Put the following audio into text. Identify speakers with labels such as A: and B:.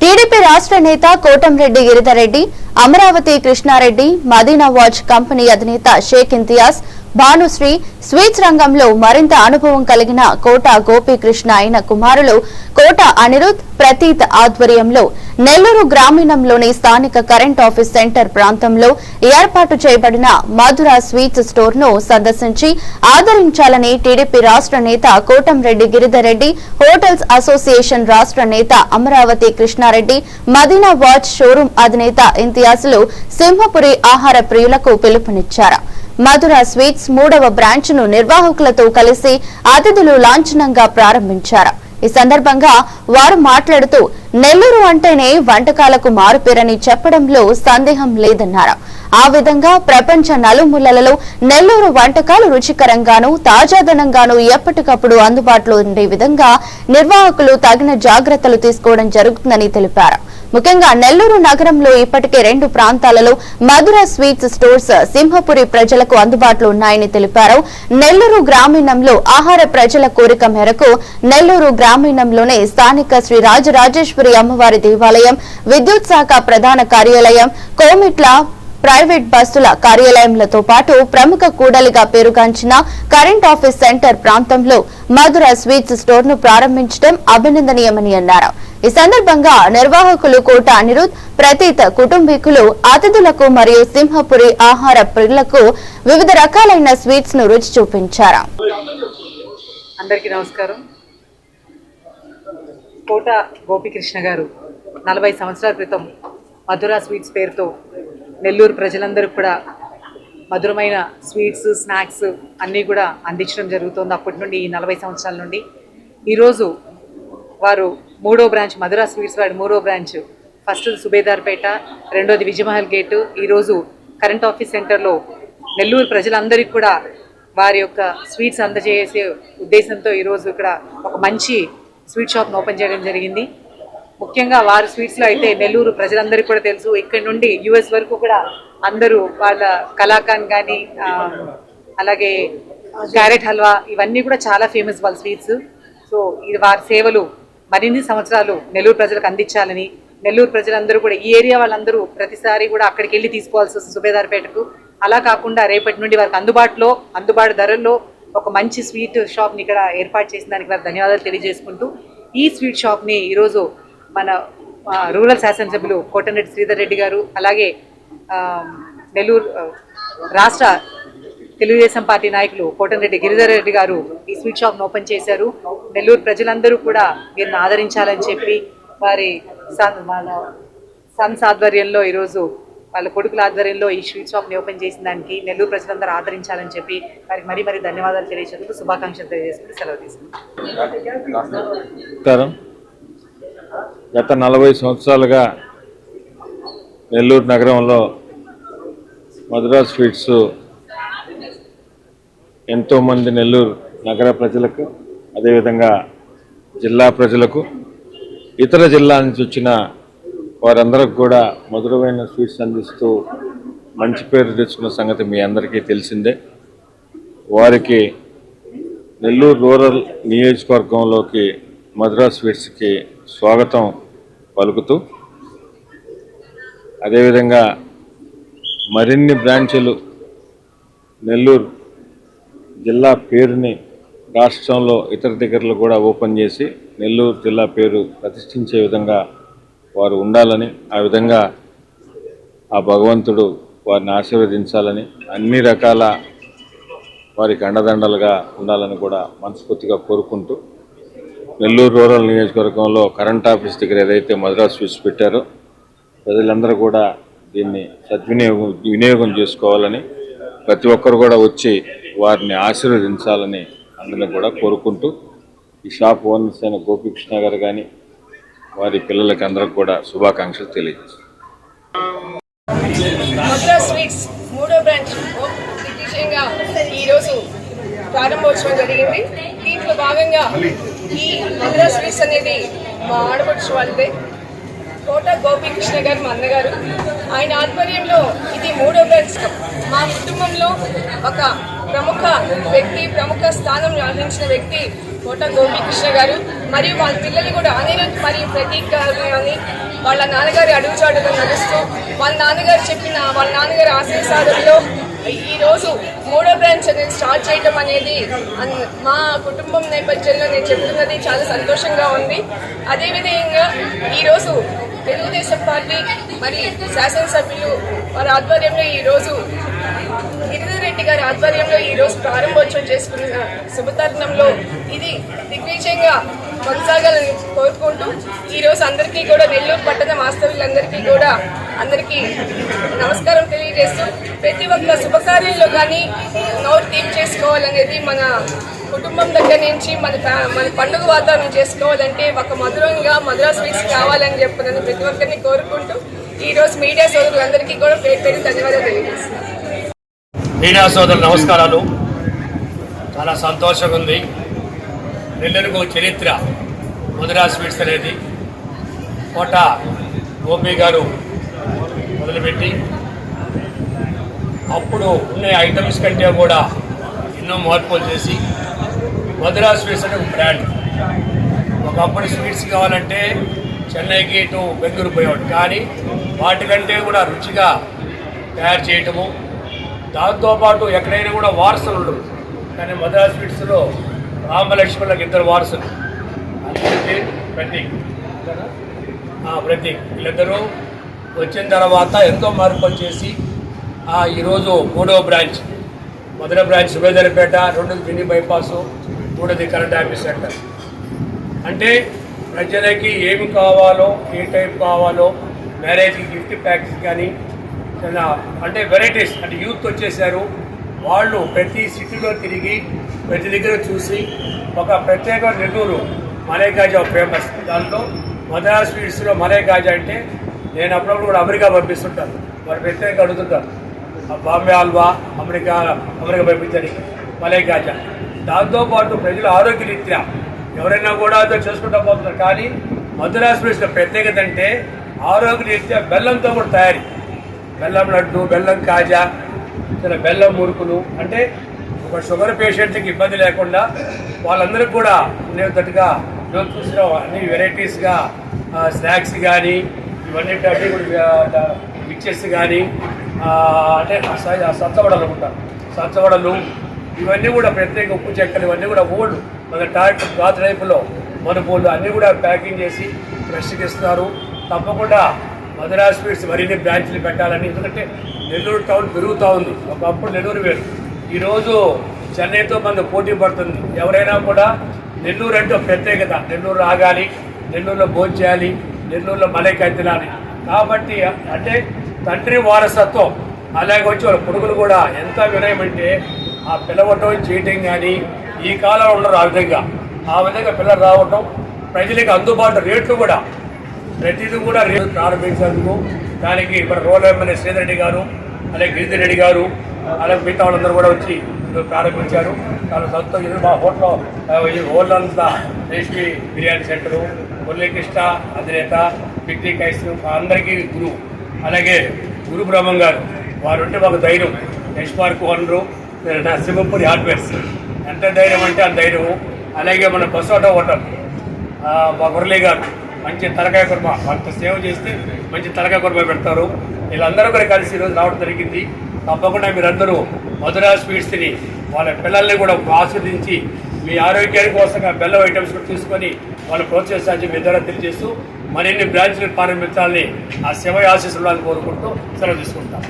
A: TDP రాష్ట్ర నేత Kotamreddy Giridhareddy Amaravati Krishnareddy Madina watch company అధినేత షేక్ ఇంతియాజ్ భానుశ్రీ స్వీట్స్ రంగంలో మరింత అనుభవం కలిగిన కోట గోపీకృష్ణ అయిన కుమారులు కోట అనిరుద్ ప్రతీత్ ఆధ్వర్యంలో నెల్లూరు గ్రామీణంలోని స్థానిక కరెంట్ ఆఫీస్ సెంటర్ ప్రాంతంలో ఏర్పాటు చేయబడిన మధుర స్వీట్స్ స్టోర్ను సందర్శించి ఆదరించాలని టీడీపీ రాష్ట్ర నేత కోటంరెడ్డి గిరిధరెడ్డి హోటల్స్ అసోసియేషన్ రాష్ట్ర నేత అమరావతి కృష్ణారెడ్డి మదీనా వాచ్ షోరూం అధినేత ఇంతియాజులు సింహపురి ఆహార ప్రియులకు పిలుపునిచ్చారు. మధుర స్వీట్స్ మూడవ బ్రాంచ్ను నిర్వాహకులతో కలిసి అతిథులు లాంఛనంగా ప్రారంభించారు. ఈ సందర్భంగా వారు మాట్లాడుతూ నెల్లూరు అంటేనే వంటకాలకు మారుపేరని చెప్పడంలో సందేహం లేదన్నారు. ఆ విధంగా ప్రపంచ నలుమూలలలో నెల్లూరు వంటకాలు రుచికరంగాను తాజాదనంగాను ఎప్పటికప్పుడు అందుబాటులో ఉండే విధంగా నిర్వాహకులు తగిన జాగ్రత్తలు తీసుకోవడం జరుగుతుందని తెలిపారు. ముఖ్యంగా నెల్లూరు నగరంలో ఇప్పటికే రెండు ప్రాంతాలలో మధుర స్వీట్స్ స్టోర్స్ సింహపురి ప్రజలకు అందుబాటులో ఉన్నాయని తెలిపారు. నెల్లూరు గ్రామీణంలో ఆహార ప్రజల కోరిక మేరకు నెల్లూరు గ్రామీణంలోనే స్థానిక శ్రీ రాజరాజేశ్వరి అమ్మవారి దేవాలయం విద్యుత్ శాఖ ప్రధాన కార్యాలయం కోమిట్ల ప్రైవేట్ బస్సుల కార్యాలయంలతో పాటు ప్రముఖ కూడలిగా పేరుగాంచిన కరెంట్ ఆఫీస్ సెంటర్ ప్రాంతంలో మధుర స్వీట్స్ స్టోర్ను ప్రారంభించడం అభినందనీయమని అన్నారు. ఈ సందర్భంగా నిర్వాహకులు కోట అనిరుద్ ప్రతీత కుటుంబీకులు అతిథులకు మరియు సింహపురి ఆహార ప్రియులకు వివిధ రకాలైన స్వీట్స్ను రుచి చూపించారు.
B: అందరికీ నమస్కారం. కోట గోపికృష్ణ గారు నలభై సంవత్సరాల క్రితం మధుర స్వీట్స్ పేరుతో నెల్లూరు ప్రజలందరూ కూడా మధురమైన స్వీట్స్ స్నాక్స్ అన్నీ కూడా అందించడం జరుగుతుంది అప్పటి నుండి ఈ నలభై సంవత్సరాల నుండి. ఈరోజు వారు మూడో బ్రాంచ్ మధుర స్వీట్స్ వాడి మూడో బ్రాంచ్. ఫస్ట్ సుబేదార్పేట రెండోది విజయమహల్ గేటు. ఈరోజు కరెంట్ ఆఫీస్ సెంటర్లో నెల్లూరు ప్రజలందరికీ కూడా వారి యొక్క స్వీట్స్ అందజేసే ఉద్దేశంతో ఈరోజు ఇక్కడ ఒక మంచి స్వీట్ షాప్ను ఓపెన్ చేయడం జరిగింది. ముఖ్యంగా వారి స్వీట్స్లో అయితే నెల్లూరు ప్రజలందరికీ కూడా తెలుసు. ఇక్కడ నుండి యుఎస్ వరకు కూడా అందరూ వాళ్ళ కలాకాన్ కానీ అలాగే క్యారెట్ హల్వా ఇవన్నీ కూడా చాలా ఫేమస్ వాళ్ళ స్వీట్స్ సో ఇది వారి సేవలు మరిన్ని సంవత్సరాలు నెల్లూరు ప్రజలకు అందించాలని నెల్లూరు ప్రజలందరూ కూడా ఈ ఏరియా వాళ్ళందరూ ప్రతిసారి కూడా అక్కడికి వెళ్ళి తీసుకోవాల్సి వస్తుంది సుబేదార్పేటకు. అలా కాకుండా రేపటి నుండి వారికి అందుబాటులో అందుబాటు ధరల్లో ఒక మంచి స్వీట్ షాప్ని ఇక్కడ ఏర్పాటు చేసిన దానికి వారికి ధన్యవాదాలు తెలియజేసుకుంటూ ఈ స్వీట్ షాప్ని ఈరోజు మన రూరల్ శాసనసభ్యులు కోటనరెడ్డి శ్రీధర్ రెడ్డి గారు అలాగే నెల్లూరు రాష్ట్ర తెలుగుదేశం పార్టీ నాయకులు కోటనరెడ్డి గిరిధర్ రెడ్డి గారు ఈ స్వీట్ షాప్ను ఓపెన్ చేశారు. నెల్లూరు ప్రజలందరూ కూడా వీరిని ఆదరించాలని చెప్పి వారి సన్ వాళ్ళ సన్స్ ఆధ్వర్యంలో ఈరోజు వాళ్ళ కొడుకుల ఆధ్వర్యంలో ఈ స్వీట్ షాప్ని ఓపెన్ చేసిన దానికి నెల్లూరు ప్రజలందరూ ఆదరించాలని చెప్పి వారికి మరీ మరీ ధన్యవాదాలు తెలియజేందుకు శుభాకాంక్షలు తెలియజేసుకుని సెలవు
C: తీసుకున్నాం గత నలభై సంవత్సరాలుగా నెల్లూరు నగరంలో మధురా స్వీట్స్ ఎంతోమంది నెల్లూరు నగర ప్రజలకు అదేవిధంగా జిల్లా ప్రజలకు ఇతర జిల్లా నుంచి వచ్చిన వారందరికి కూడా మధురమైన స్వీట్స్ అందిస్తూ మంచి పేరు తెచ్చుకున్న సంగతి మీ అందరికీ తెలిసిందే. వారికి నెల్లూరు రూరల్ నియోజకవర్గంలోకి మధురా స్వీట్స్కి స్వాగతం పలుకుతూ అదేవిధంగా మరిన్ని బ్రాంచులు నెల్లూరు జిల్లా పేరుని రాష్ట్రంలో ఇతర దగ్గరలో కూడా ఓపెన్ చేసి నెల్లూరు జిల్లా పేరు ప్రతిష్ఠించే విధంగా వారు ఉండాలని ఆ విధంగా ఆ భగవంతుడు వారిని ఆశీర్వదించాలని అన్ని రకాల వారికి అండదండలుగా ఉండాలని కూడా మనస్ఫూర్తిగా కోరుకుంటూ నెల్లూరు రూరల్ నియోజకవర్గంలో కరెంట్ ఆఫీస్ దగ్గర ఏదైతే మద్రాస్ స్విచ్ పెట్టారో ప్రజలందరూ కూడా దీన్ని సద్వినియోగం వినియోగం చేసుకోవాలని ప్రతి ఒక్కరు కూడా వచ్చి వారిని ఆశీర్వదించాలని అందరిని కూడా కోరుకుంటూ ఈ షాప్ ఓనర్స్ అయిన గోపికృష్ణ గారు కానీ వారి పిల్లలకి అందరికి కూడా శుభాకాంక్షలు తెలియజేస్తాను
D: మూడో బ్రాంచ్ ఈరోజు ప్రారంభోత్సవం జరిగింది. దీంట్లో భాగంగా ఈ మధుర స్వీట్స్ అనేది మా ఆడపడుచు వాళ్ళదే కోట గోపీకృష్ణ గారు మా అన్నగారు. ఆయన ఆధ్వర్యంలో ఇది మూడో బ్రాంచ్ మా కుటుంబంలో ఒక ప్రముఖ వ్యక్తి ప్రముఖ స్థానం రాణించిన వ్యక్తి కోట గోపీకృష్ణ గారు. మరియు వాళ్ళ పిల్లలు కూడా అనిరుద్ మరియు ప్రతీక్ గారు అని వాళ్ళ నాన్నగారి అడుగుజాడలో నడుస్తూ వాళ్ళ నాన్నగారు చెప్పిన వాళ్ళ నాన్నగారి ఆశయ సాధనలో ఈరోజు మూడో బ్రాంచ్ అనేది స్టార్ట్ చేయడం అనేది మా కుటుంబం నేపథ్యంలో నేను చెప్తున్నది చాలా సంతోషంగా ఉంది. అదేవిధంగా ఈరోజు తెలుగుదేశం పార్టీ మరి శాసనసభ్యులు వారి ఆధ్వర్యంలో ఈరోజు గిరిధర్ గారి ఆధ్వర్యంలో ఈరోజు ప్రారంభోత్సవం చేసుకున్న శుభతరుణంలో ఇది దిగ్విజయంగా కొనసాగాలని కోరుకుంటూ ఈరోజు అందరికీ కూడా నెల్లూరు పట్టణ వాస్తవ్యులందరికీ కూడా అందరికీ నమస్కారం తెలియజేస్తూ ప్రతి ఒక్క శుభకార్యంలో కానీ నోరు తీపి చేసుకోవాలనేది మన కుటుంబం దగ్గర నుంచి మన మన పండుగ వాతావరణం చేసుకోవాలంటే ఒక మధురంగా మధురా స్వీట్స్ కావాలని చెప్పినని ప్రతి ఒక్కరిని కోరుకుంటూ ఈరోజు మీడియా సోదరులందరికీ కూడా పేరు పేరు ధన్యవాదాలు తెలియజేస్తున్నాను.
E: మీడియా సోదరులు నమస్కారాలు. చాలా సంతోషంగా ఉంది. నెల్లూరుకు ఒక చరిత్ర మధురా స్వీట్స్ అనేది. కోట గోపి గారు మొదలుపెట్టి. అప్పుడు ఉన్న ఐటమ్స్ కంటే కూడా ఎన్నో మార్పులు చేసి మధురా స్వీట్స్ అనే ఒక బ్రాండ్. ఒకప్పుడు స్వీట్స్ కావాలంటే చెన్నైకి ఇటు బెంగళూరు పోయేవాడు. కానీ వాటికంటే కూడా రుచిగా తయారు చేయటము దాంతోపాటు ఎక్కడైనా కూడా వారసులు ఉండరు. కానీ మధురా స్వీట్స్లో రామలక్ష్మణులకు ఇద్దరు వారసులు. అందరికీ ప్రతీక్. ప్రతీక్. వీళ్ళిద్దరూ వచ్చిన తర్వాత ఎంతో మార్పులు చేసి ఈరోజు మూడవ బ్రాంచ్. మొదటి బ్రాంచ్ సుబేదర్పేట రెండోది మినీ బైపాసు మూడోది కరెంట్ ఆఫీస్ సెంటర్. అంటే ప్రజలకి ఏమి కావాలో ఏ టైప్ కావాలో మ్యారేజ్కి గిఫ్ట్ ప్యాక్స్ కానీ అంటే వెరైటీస్. అంటే యూత్ వచ్చేసారు. వాళ్ళు ప్రతి సిటీలో తిరిగి ప్రతి దగ్గర చూసి ఒక ప్రత్యేక నెల్లూరు మలై కాజా ఫేమస్ దాంట్లో మద్రాస్ స్వీట్స్లో మలై కాజా అంటే నేను అప్పుడప్పుడు కూడా అమెరికా పంపిస్తుంటాను. వారు ప్రత్యేకంగా అడుగుతుంటారు. ఆ బాంబే హల్వా అమెరికా అమెరికా పంపించడానికి మలై కాజా దాంతోపాటు ప్రజల ఆరోగ్యరీత్యా ఎవరైనా కూడా అదో చేసుకుంటా పోతున్నారు. కానీ మద్రాస్ స్వీట్స్లో ప్రత్యేకత అంటే ఆరోగ్యరీత్యా బెల్లంతో కూడా తయారీ. బెల్లం లడ్డు బెల్లం కాజా చిన్న బెల్లం మురుకులు అంటే ఒక షుగర్ పేషెంట్కి ఇబ్బంది లేకుండా వాళ్ళందరికీ కూడా ఉండేటట్టుగా రోజు చూసిన అన్ని వెరైటీస్గా స్నాక్స్ కానీ ఇవన్నీ అన్నీ మిక్చర్స్ కానీ అంటే స- సచ్చవడలు ఉంటారు. సచ్చవడలు ఇవన్నీ కూడా ప్రత్యేక ఉప్పు చెక్కలు ఇవన్నీ కూడా ఓల్డ్. మన టాట్ పాత టైపులో మనుపూలు అన్నీ కూడా ప్యాకింగ్ చేసి ఫ్రెష్కి ఇస్తున్నారు. తప్పకుండా మధురా స్వీట్స్ మరిన్ని బ్రాంచ్లు పెట్టాలని. ఎందుకంటే నెల్లూరు టౌన్ పెరుగుతూ ఉంది. ఒకప్పుడు నెల్లూరు వేరు. ఈరోజు చెన్నైతో మనకు పోటీ పడుతుంది. ఎవరైనా కూడా నెల్లూరు అంటే ప్రత్యేకత. నెల్లూరు ఆగాలి నెల్లూరులో భోజనం చేయాలి నెల్లూరులో మలైకాయ తినాలి. కాబట్టి అంటే తండ్రి వారసత్వం. అలాగే వచ్చి వాళ్ళ కొడుకులు కూడా ఎంత వినయం అంటే ఆ పిలవటం చేయటం కానీ ఈ కాలంలో ఉండరు ఆ విధంగా. ఆ విధంగా పిల్లలు రావటం ప్రజలకు అందుబాటు రేట్లు కూడా ప్రతిదీ కూడా రేపు ప్రారంభించేందుకు. దానికి మన రోల్ ఎమ్మెల్యే శ్రీధర్ రెడ్డి గారు అలాగే గిరిధర్ రెడ్డి గారు అలాగే మిగతా వాళ్ళందరూ కూడా వచ్చి ప్రారంభించారు. చాలా సొంతం ఇది మా హోటల్లో హోటల్ ఈ అంతా రేష్మి బిర్యానీ సెంటరు మురళీకృష్ణ అధినేత పిక్నిక్ ఐస్ అందరికీ గురువు అలాగే గురు బ్రహ్మం గారు వారు ఉంటే మాకు ధైర్యం. Yash park owner Narasimhapuri hardwares ఎంత ధైర్యం అంటే అంత ధైర్యము. అలాగే మన బసోటా హోటల్ మా మురళీ గారు. మంచి తలకాయ కుర్మ వాళ్ళతో సేవ చేస్తే మంచి తలకాయ కుర్మ పెడతారు. వీళ్ళందరూ కూడా కలిసి ఈరోజు రావడం జరిగింది. తప్పకుండా మీరందరూ మధురా స్వీట్స్ని వాళ్ళ పిల్లల్ని కూడా ఆస్వాదించి మీ ఆరోగ్యానికి కోసంగా బెల్లం ఐటమ్స్ కూడా తీసుకొని వాళ్ళు ప్రోత్సహించాలని మీ ద్వారా తెలియజేస్తూ మరిన్ని బ్రాంచ్లు ప్రారంభించాలని ఆ శివ ఆశీస్సులు కోరుకుంటూ సెలవు తీసుకుంటాం.